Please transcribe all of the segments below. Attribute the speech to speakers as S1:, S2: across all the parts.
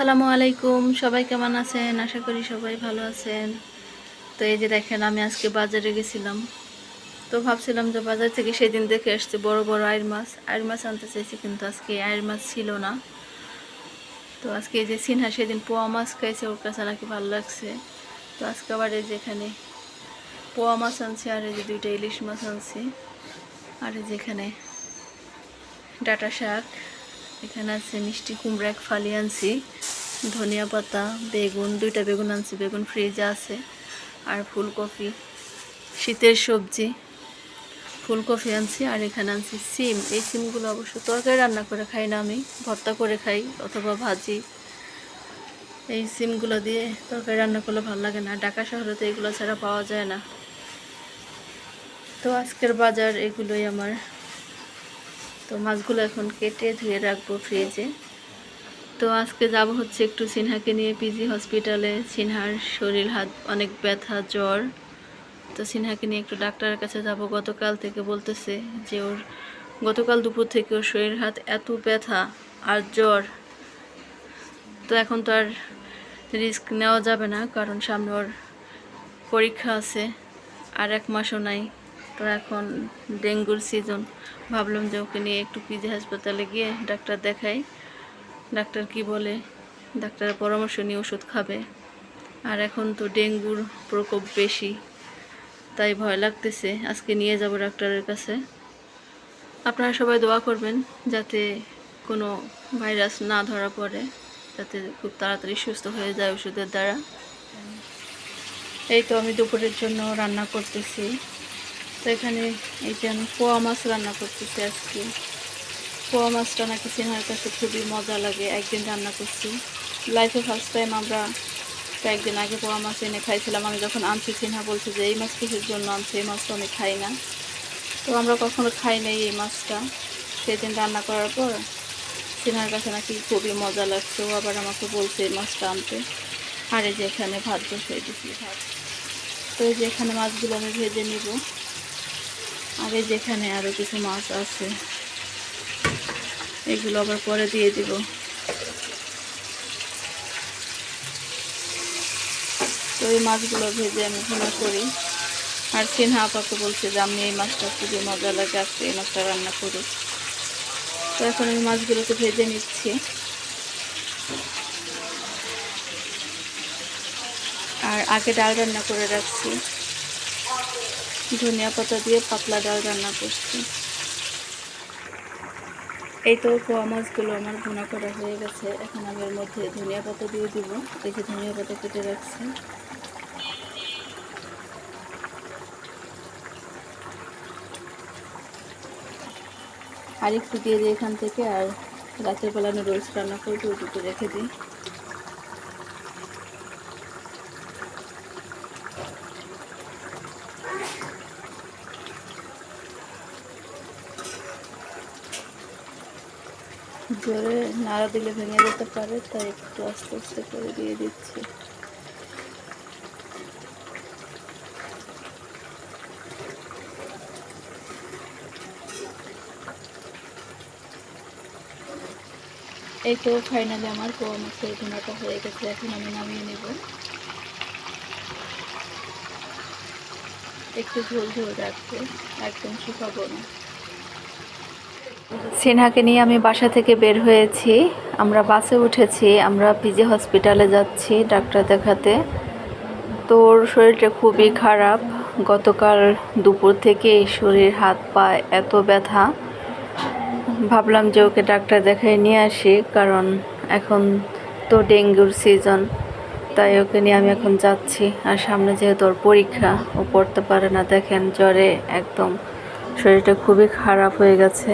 S1: আসসালামু আলাইকুম। সবাই কেমন আছেন? আশা করি সবাই ভালো আছেন। তো এই যে দেখেন, আমি আজকে বাজারে গেছিলাম। তো ভাবছিলাম যে বাজার থেকে সেদিন দেখে আসছে বড় বড় আয়ের মাছ। আয়ের মাছ আনতে চাইছি, কিন্তু আজকে আয়ের মাছ ছিল না। তো আজকে এই যে সিনহা সেদিন পোয়া মাছ খাইছে, ওর কাছে নাকি ভালো লাগছে। তো আজকে আবার এই যে এখানে পোয়া মাছ আনছি, আর এই যে দুইটা ইলিশ মাছ আনছি। আর এই যে এখানে ডাটা শাক। এখানে আছে মিষ্টি কুমড়া, এক ফালি আনছি, ধনিয়া পাতা, বেগুন, দুইটা বেগুন আনছি, বেগুন ফ্রিজে আছে, আর ফুলকপি, শীতের সবজি, ফুলকপি আনছি, আর এখানে আনছি সিম। এই সিমগুলো অবশ্য তরকারি রান্না করে খাই না আমি, ভর্তা করে খাই অথবা ভাজি। এই সিমগুলো দিয়ে তরকারি রান্না করলে ভালো লাগে না। ঢাকা শহরে তো এগুলো ছাড়া পাওয়া যায় না। তো আজকের বাজার এগুলোই আমার। তো মাছগুলো এখন কেটে ধুয়ে রাখব ফ্রিজে তো আজকে যাব হচ্ছে একটু সিনহাকে নিয়ে পিজি হসপিটালে সিনহার শরীর, হাত অনেক ব্যথা, জ্বর। তো সিনহাকে নিয়ে একটু ডাক্তারের কাছে যাব। গতকাল থেকে বলতেছে যে ওর, গতকাল দুপুর থেকে ওর শরীর, হাত এত ব্যথা আর জ্বর। তো এখন তো আর রিস্ক নেওয়া যাবে না, কারণ সামনে ওর পরীক্ষা আছে, আর এক মাসও নাই। তো এখন ডেঙ্গুর সিজন ভাবলাম যে ওকে নিয়ে একটু পিজি হাসপাতালে গিয়ে ডাক্তার দেখাই। ডাক্তার কি বলে? ডাক্তারের পরামর্শ নিয়ে ওষুধ খাবে। আর এখন তো ডেঙ্গুর প্রকোপ বেশি, তাই ভয় লাগতেছে। আজকে নিয়ে যাব ডাক্তারের কাছে। আপনারা সবাই দোয়া করবেন যাতে কোনো ভাইরাস না ধরা পড়ে, যাতে খুব তাড়াতাড়ি সুস্থ হয়ে যায় ওষুধের দ্বারা। এই তো আমি দুপুরের জন্য রান্না করতেছি। তো এখানে এই যে আমি পোয়া মাছ রান্না করতেছি আজকে। পোয়া মাছটা নাকি সিনহার কাছে খুবই মজা লাগে, একদিন রান্না করছি। লাইফে ফার্স্ট টাইম আমরা কয়েকদিন আগে পোয়া মাছ এনে খাইছিলাম, আমি যখন আনছি, সিনহা বলছে যে এই মাছ কিসের জন্য আনছে? এই মাছটা আমি খাই না। তো আমরা কখনো খাই নাই এই মাছটা। সেদিন রান্না করার পর সিনহার কাছে নাকি খুবই মজা লাগছে। ও আবার আমাকে বলছে এই মাছটা আনতে। আর এই যে এখানে ভাত বসিয়ে দিচ্ছি ভাত। তো এই যে এখানে মাছগুলো আমি ভেজে নিব। আর এই যেখানে আরও কিছু মাছ আছে। এগুলো আবার পরে দিয়ে দিব। তো এই মাছগুলো ভেজে আমি ভুনা করি। আর সিনহা আপাকে বলছে যে, আমি এই মাছটা খুবই মজা লাগে, আজকে এই মাছটা রান্না করি। তো এখন আমি মাছগুলোকে ভেজে নিচ্ছি। আর আগে ডাল রান্না করে রাখছি। ধনিয়া পাতা দিয়ে পাতলা ডাল রান্না করছি। এই তো পোয়া মাছগুলো আমার ভুনা করা হয়ে গেছে। এখন আমি এর মধ্যে ধনিয়া পাতা দিয়ে দিব। এই যে ধনিয়া পাতা কেটে রাখছি। আর একটু দিয়ে দিই এখান থেকে আর রাতের বেলা নুডলস রান্না করব দুটো রেখে দিই। জোরে নাড়া দিলে ভেঙে যেতে পারে, তাই একটু আস্তে আস্তে করে দিয়ে দিচ্ছি। এই তো ফাইনালি আমার পোয়া মাছের হয়ে গেছে, এখন আমি নামিয়ে নেব। একটু ঝোল ঝোল রাখব একদম শুকাবো না। সিনহাকে নিয়ে আমি বাসা থেকে বের হয়েছি। আমরা বাসে উঠেছি, আমরা পিজি হসপিটালে যাচ্ছি ডাক্তার দেখাতে। তোর শরীরটা খুবই খারাপ। গতকাল দুপুর থেকে শরীর, হাত, পা এত ব্যথা। ভাবলাম যে ওকে ডাক্তার দেখাই নিয়ে আসি, কারণ এখন তো ডেঙ্গুর সিজন। তাই ওকে নিয়ে আমি এখন যাচ্ছি। আর সামনে যেহেতু ওর পরীক্ষা, ও পড়তে পারে না। দেখেন জ্বরে একদম শরীরটা খুবই খারাপ হয়ে গেছে।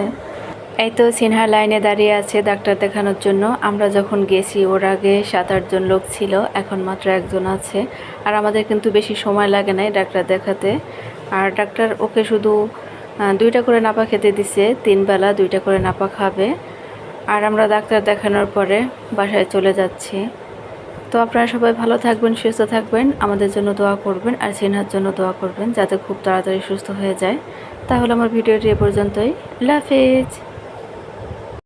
S1: এই তো সিনহা লাইনে দাঁড়িয়ে আছে ডাক্তার দেখানোর জন্য। আমরা যখন গেছি, ওর আগে সাত আটজন লোক ছিল, এখন মাত্র একজন আছে। আর আমাদের কিন্তু বেশি সময় লাগে নাই ডাক্তার দেখাতে। আর ডাক্তার ওকে শুধু দুইটা করে নাপা খেতে দিছে, তিন বেলা দুইটা করে নাপা খাবে। আর আমরা ডাক্তার দেখানোর পরে বাসায় চলে যাচ্ছি। তো আপনারা সবাই ভালো থাকবেন, সুস্থ থাকবেন, আমাদের জন্য দোয়া করবেন আর সিনহার জন্য দোয়া করবেন যাতে খুব তাড়াতাড়ি সুস্থ হয়ে যায়। তাহলে আমার ভিডিওটি এ পর্যন্তই। হাফেজ।